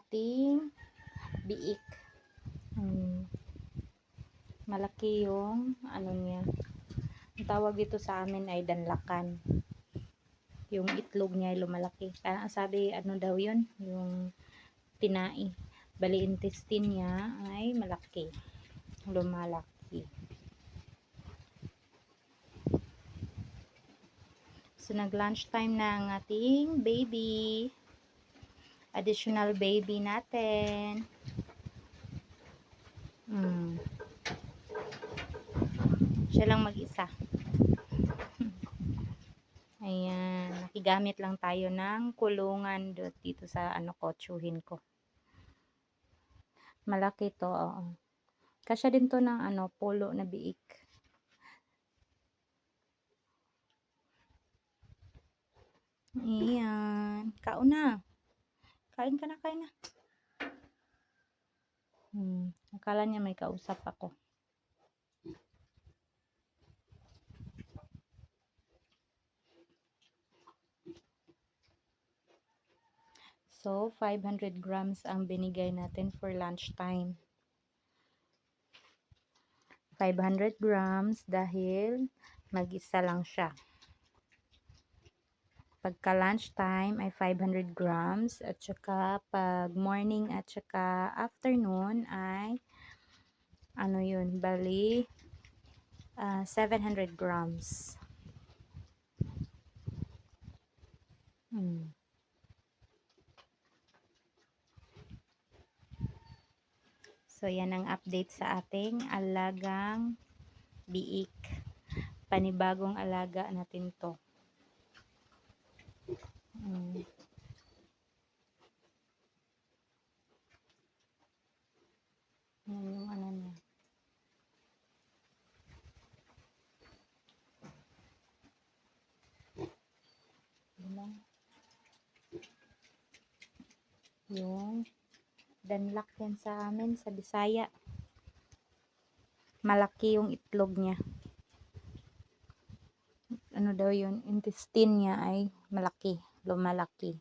ating biik. Hmm. Malaki yung ano niya. Ang tawag dito sa amin ay danlakan. Yung itlog niya ay lumalaki. Kaya sabi ano daw yun? Yung tinai. Bali intestine niya ay malaki. Lumalaki. So nag lunch time na ang ating baby. Additional baby natin. Hmm. Siya lang mag-isa. Ayan. Nakigamit lang tayo ng kulungan dito sa ano ko, tsuhin ko. Malaki to, oo. Kasya din to ng ano, polo na biik. Ayan. Kauna. Kain ka na, kain na. Hmm. Akala niya may kausap ako. So, 500 grams ang binigay natin for lunch time. 500 grams dahil mag-isa lang siya. Pagka lunch time ay 500 grams at saka pag morning at saka afternoon ay ano yun, bali ah, 700 grams. Hmm. So, yan ang update sa ating alagang biik. Panibagong alaga natin to. Mm. Yan yung ano niya. Diba? Yung danlak yan sa amin sa Bisaya. Malaki yung itlog niya. Ano daw yun? Intestine niya ay malaki. Lumalaki.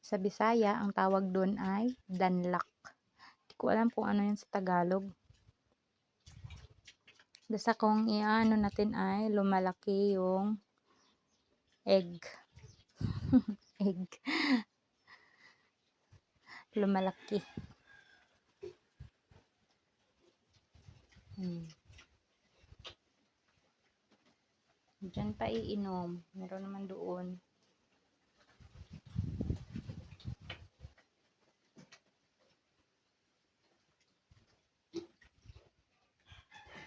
Sa Bisaya, ang tawag doon ay danlak. Hindi ko alam kung ano yun sa Tagalog. Basta kung iano natin ay lumalaki yung egg. egg. Lumalaki. Hmm. Diyan pa iinom. Meron naman doon.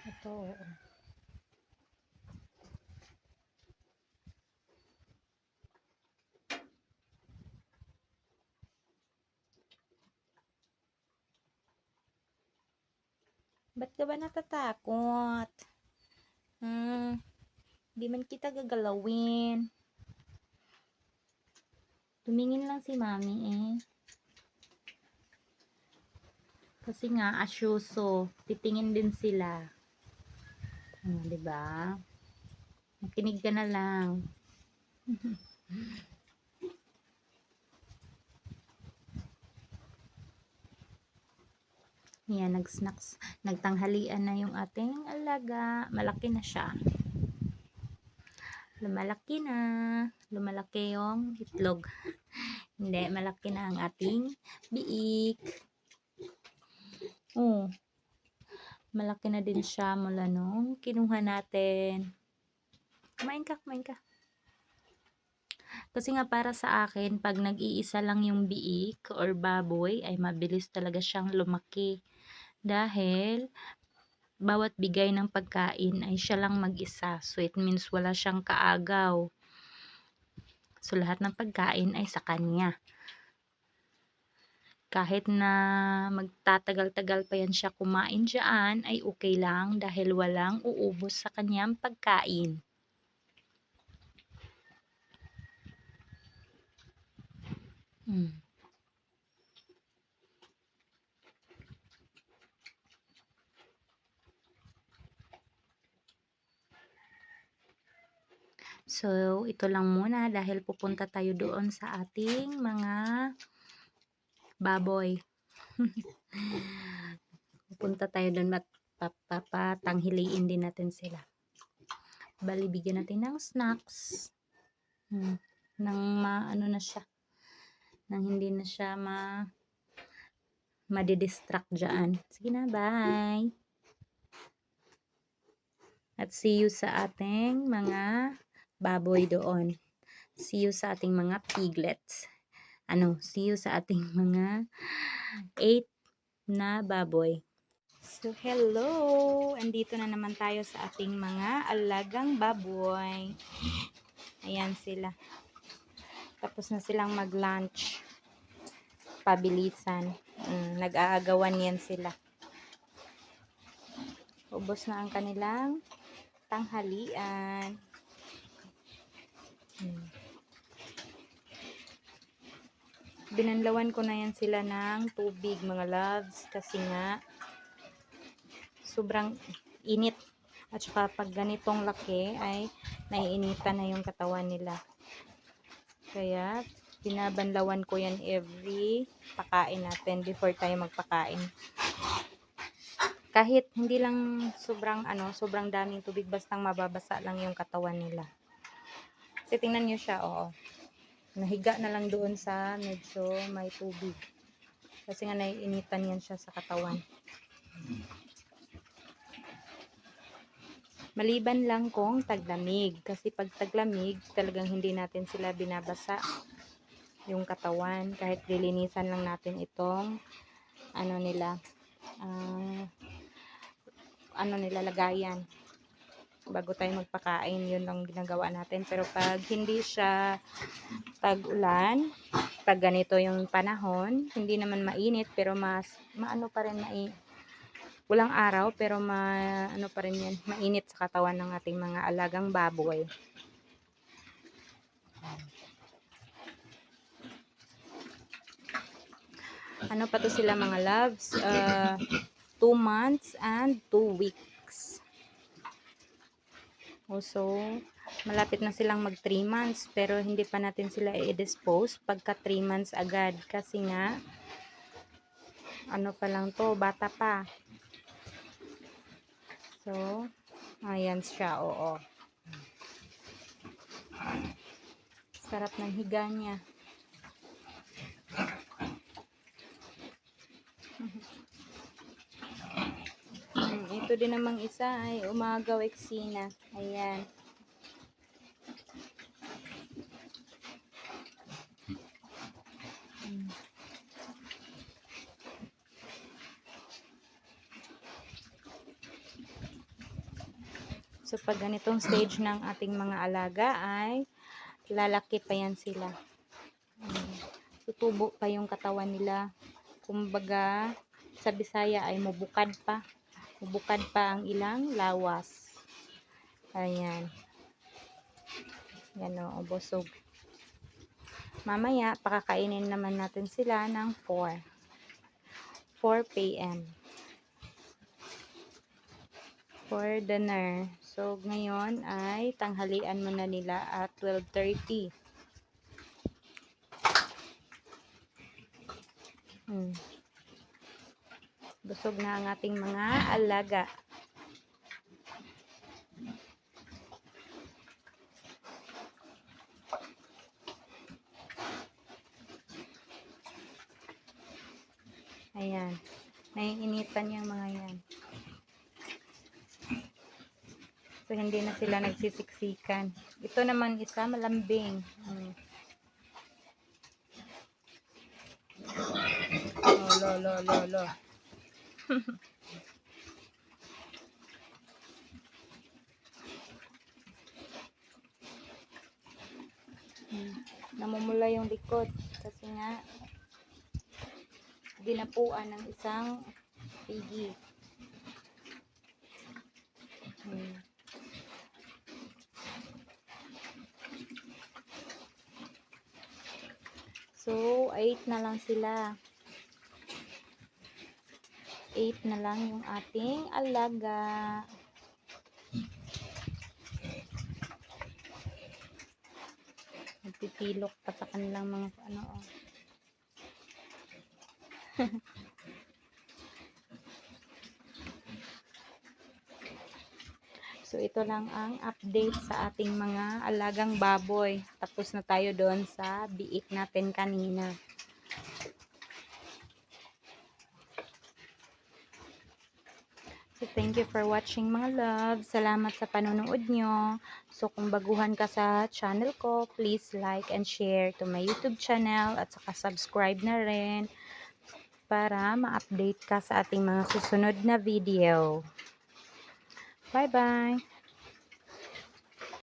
Ito. Ba't ka ba natatakot? Hmm. Di man kita gagalawin. Tumingin lang si mami eh. Kasi nga, asyuso. Titingin din sila. Ano, ba? Makinig ka na lang. Yan, nag-snacks. Nagtanghalian na yung ating alaga. Malaki na siya. Lumalaki na. Lumalaki yung itlog. Hindi, malaki na ang ating biik. Oh. Malaki na din siya mula nung kinuha natin. Kumain ka, kumain ka. Kasi nga para sa akin, pag nag-iisa lang yung biik or baboy, ay mabilis talaga siyang lumaki. Dahil, bawat bigay ng pagkain ay siya lang mag-isa. So, it means wala siyang kaagaw. So, lahat ng pagkain ay sa kanya. Kahit na magtatagal-tagal pa yan siya kumain dyan, ay okay lang dahil walang uubos sa kanyang pagkain. Hmm. So, ito lang muna dahil pupunta tayo doon sa ating mga baboy. pupunta tayo doon at papatanghiliin din natin sila. Bali, bigyan natin ng snacks. Hmm. Nang maano na siya. Nang hindi na siya ma madidistract dyan. Sige na, bye! At see you sa ating mga baboy doon. See you sa ating mga piglets. Ano, see you sa ating mga 8 na baboy. So, hello! Andito na naman tayo sa ating mga alagang baboy. Ayan sila. Tapos na silang mag-lunch. Pabilisan. Mm, nag-aagawan yan sila. Ubos na ang kanilang tanghalian. Binanlawan ko na yan sila ng tubig, mga loves, kasi nga sobrang init. At saka pag ganitong laki ay naiinitan na yung katawan nila. Kaya binabanlawan ko yan every pakain natin before tayo magpakain. Kahit hindi lang sobrang ano, sobrang daming tubig bastang mababasa lang yung katawan nila. Kasi tingnan niyo siya, oo. Nahiga na lang doon sa medyo may tubig. Kasi nga naiinitan yan siya sa katawan. Maliban lang kung taglamig. Kasi pag taglamig, talagang hindi natin sila binabasa yung katawan. Kahit lilinisan lang natin itong ano nila, uh, ano nila lagayan. Bago tayo magpakain, yun lang ginagawa natin. Pero pag hindi siya tag-ulan, pag ganito yung panahon, hindi naman mainit, pero mas, maano pa rin mainit. Walang araw, pero ma, ano pa rin yan, mainit sa katawan ng ating mga alagang baboy. ano pa to sila mga loves uh, 2 months and 2 weeks also malapit na silang mag 3 months pero hindi pa natin sila i-dispose pagka 3 months agad. Kasi nga ano pa lang to bata pa. So ayan siya oo. Sarap ng higa niya ito din namang isa ay umagaw eksina. Ayan. So, pag ganitong stage ng ating mga alaga ay lalaki pa yan sila. Tutubo pa yung katawan nila kumbaga sa Bisaya ay mubukad pa mubukad pa ang ilang lawas. Ayan. Yan o busog. Mamaya pakakainin naman natin sila ng 4 4 p.m. for dinner. So ngayon ay tanghalian muna nila at 12.30 Hmm. Busog na ang ating mga alaga. Ayan. Naiinitan yung mga yan. So, hindi na sila nagsisiksikan. Ito naman isa, malambing. Hmm. lo, lo, lo, lo. Namumula yung likod kasi nga dinapuan ng isang pigi. So, 8 na lang sila. 8 na lang yung ating alaga. nagpipilok pa sa kanilang mga ano. Oh. So, ito lang ang update sa ating mga alagang baboy. Tapos na tayo doon sa biik natin kanina. So, thank you for watching mga love. Salamat sa panonood nyo. So, kung baguhan ka sa channel ko, please like and share to my YouTube channel at saka subscribe na rin para ma-update ka sa ating mga susunod na video. Bye-bye!